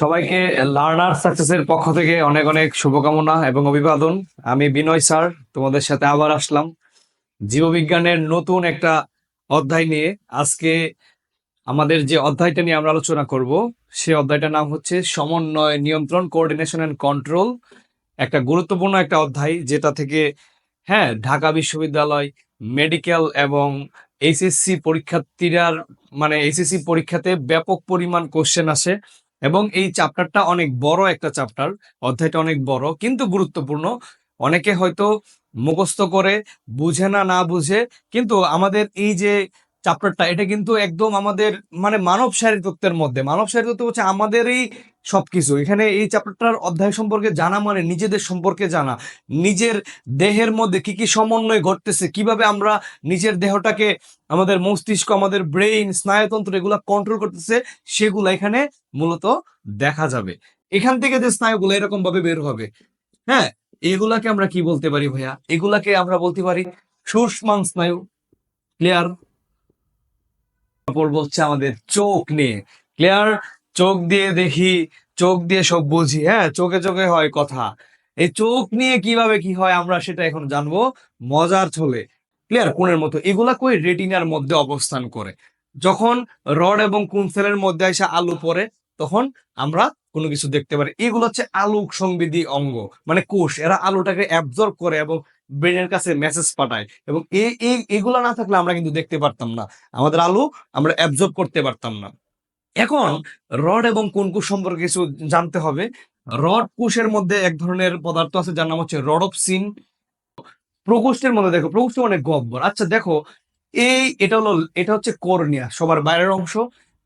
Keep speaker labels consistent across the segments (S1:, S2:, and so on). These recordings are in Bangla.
S1: সবাইকে লার্নার সাকসেসের পক্ষ থেকে অনেক অনেক শুভকামনা এবং অভিবাদন। আমি বিনয় স্যার, তোমাদের সাথে আবার আসলাম। জীববিজ্ঞানের নতুন একটা অধ্যায় নিয়ে আজকে আমাদের যে অধ্যায়টা নিয়ে আমরা আলোচনা করব সে অধ্যায়টার নাম হচ্ছে সমন্বয় নিয়ন্ত্রণ কোঅর্ডিনেশন এন্ড কন্ট্রোল একটা গুরুত্বপূর্ণ একটা অধ্যায় যেটা থেকে হ্যাঁ ঢাকা বিশ্ববিদ্যালয় মেডিকেল এবং এইচএসসি পরীক্ষার্থীরা মানে এইচএসসি পরীক্ষাতে ব্যাপক পরিমাণ কোশ্চেন আসে। এবং এই চ্যাপ্টারটা অনেক বড় একটা চ্যাপ্টার অধ্যায়টা অনেক বড়, কিন্তু গুরুত্বপূর্ণ। অনেকে হয়তো মুখস্থ করে বুঝে না না বুঝে, কিন্তু আমাদের এই যে চ্যাপ্টারটা এটা কিন্তু একদম আমাদের মানে মানব শারীরতত্ত্বের মধ্যে। মানব শারীরতত্ত্ব হচ্ছে আমাদেরই সবকিছু। এখানে এই চ্যাপ্টারটার অধ্যায় সম্পর্কে জানা মানে নিজেদের সম্পর্কে জানা। নিজের দেহের মধ্যে কি কি সমন্বয় ঘটতেছে, কীভাবে আমরা নিজের দেহটাকে, আমাদের মস্তিষ্ক, আমাদের ব্রেইন স্নায়ুতন্ত্র এগুলা কন্ট্রোল করতেছে, সেগুলো এখানে মূলত দেখা যাবে। এখান থেকে যে স্নায়ুগুলো এরকম ভাবে বের হবে হ্যাঁ? এগুলাকে আমরা কি বলতে পারি ভাইয়া? এগুলাকে আমরা বলতে পারি সুষমান স্নায়ু ক্লিয়ার পড়ব হচ্ছে আমাদের চোখ নিয়ে। ক্লিয়ার চোখ দিয়ে দেখি, চোখ দিয়ে সব বুঝি। হ্যাঁ চোখে চোখে হয় কথা। এই চোখ নিয়ে কীভাবে কি হয় আমরা সেটা এখন জানব মজার ছলে। ক্লিয়ার কোণের মতো এগুলা কই? রেটিনার মধ্যে অবস্থান করে। যখন রড এবং কুনসেলের মধ্যে এসে আলু পড়ে, তখন আমরা কোনো কিছু দেখতে পারি। এগুলো হচ্ছে আলোক সংবেদী অঙ্গ মানে কোষ। এরা আলোটাকে অ্যাবজর্ব করে এবং ব্রেনের কাছে মেসেজ পাঠায় এবং এই এগুলা না থাকলে আমরা কিন্তু দেখতে পারতাম না। আমাদের আলো আমরা অ্যাবজর্ব করতে পারতাম না। এখন রড এবং কোন কোষ সম্পর্কে কিছু জানতে হবে। রড কোষের মধ্যে এক ধরনের পদার্থ আছে যার নাম হচ্ছে রড অফ রডপসিন প্রকোষ্ঠের মধ্যে দেখো, প্রকোষ্ঠ মানে গব্বর আচ্ছা দেখো এই এটা হলো, এটা হচ্ছে কর্নিয়া, সবার বাইরের অংশ।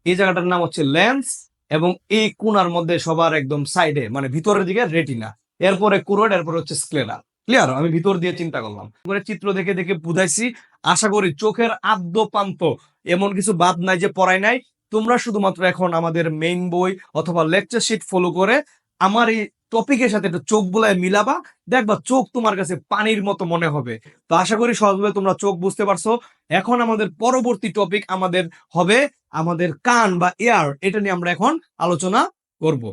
S1: এই জায়গাটার নাম হচ্ছে লেন্স এবং এই কোনার মধ্যে সবার একদম সাইডে মানে ভিতরের দিকে রেটিনা এরপরে কুরোড এরপরে হচ্ছে স্ক্লেরা ক্লিয়ার আমি ভিতর দিয়ে চিন্তা করলাম। করে চিত্র দেখে দেখে বুঝাইছি, আশা করি চোখের আদ্য পান্ত এমন কিছু বাদ নাই যে পড়াই নাই। তোমরা শুধুমাত্র এখন আমাদের মেইন বই অথবা লেকচার শিট ফলো করে আমার এই টপিকের সাথে একটা চোখ বুলায় মিলাবা, দেখবা চোখ তোমার কাছে পানির মতো মনে হবে। তো আশা করি সহজভাবে তোমরা চোখ বুঝতে পারছ। এখন আমাদের পরবর্তী টপিক আমাদের হবে, আমাদের কান বা এয়ার এটা নিয়ে আমরা এখন আলোচনা করব।